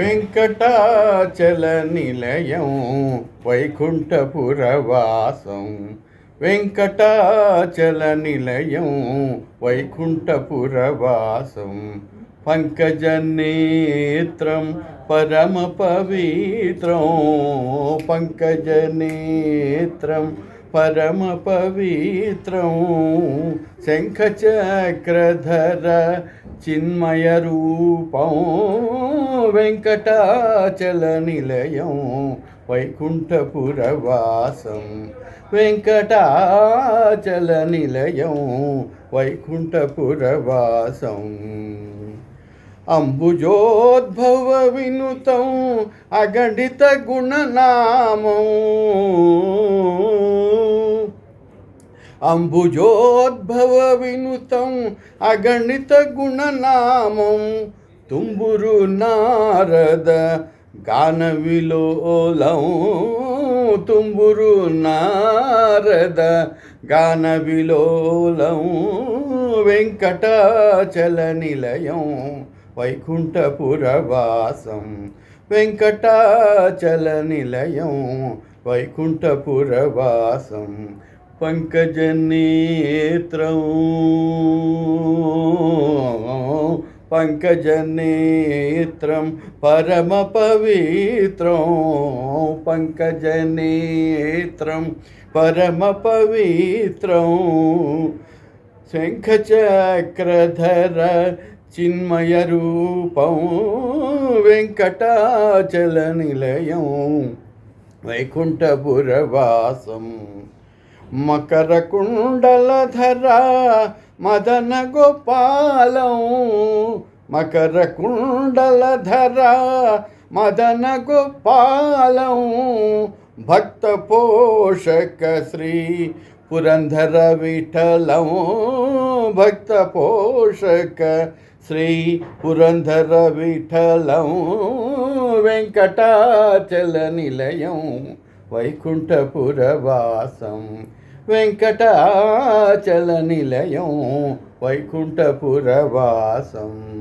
వెంకటాచల నిలయం వైకుంఠపురవాసం. వెంకటాచల నిలయం వైకుంఠపురవాసం. పంకజనేత్రం పరమ పవిత్రం. పంకజనేత్రం పరమ పవిత్రం. శంఖచక్రధర చిన్మయ రూపం వెంకటాచల నిలయం వైకుంఠపురవాసం వెంకటాచల నిలయం వైకుంఠపురవాసం. అంబుజోద్భవ వినుతం అగణిత గుణనామం అంబుజోద్భవ వినుతం అగణిత గుణనామం తుంబురు నారద గాన విలోలం తుంబురు నారద గాన విలోలం వెంకటాచల నిలయం వైకుంఠపురవాసం వెంకటాచల నిలయం వైకుంఠపురవాసం పంకజనేత్రం. పంకజనేత్రం పరమ పవిత్రం. పంకజనేత్రం పరమ పవిత్రం. శంఖచక్రధర చిన్మయ రూపం. వెంకటాచల నిలయం. వైకుంఠపురవాసం. మకర కుండలధర మదన గోపాలం. మకర కుండలధర మదన గోపాలం. భక్త పోషక శ్రీ పురంధర విఠలం. భక్త పోషక శ్రీ పురంధర విఠలం. వెంకటాచల నిలయం. వైకుంఠపురవాసం. వెంకటాచల నిలయం వైకుంఠపురవాసం.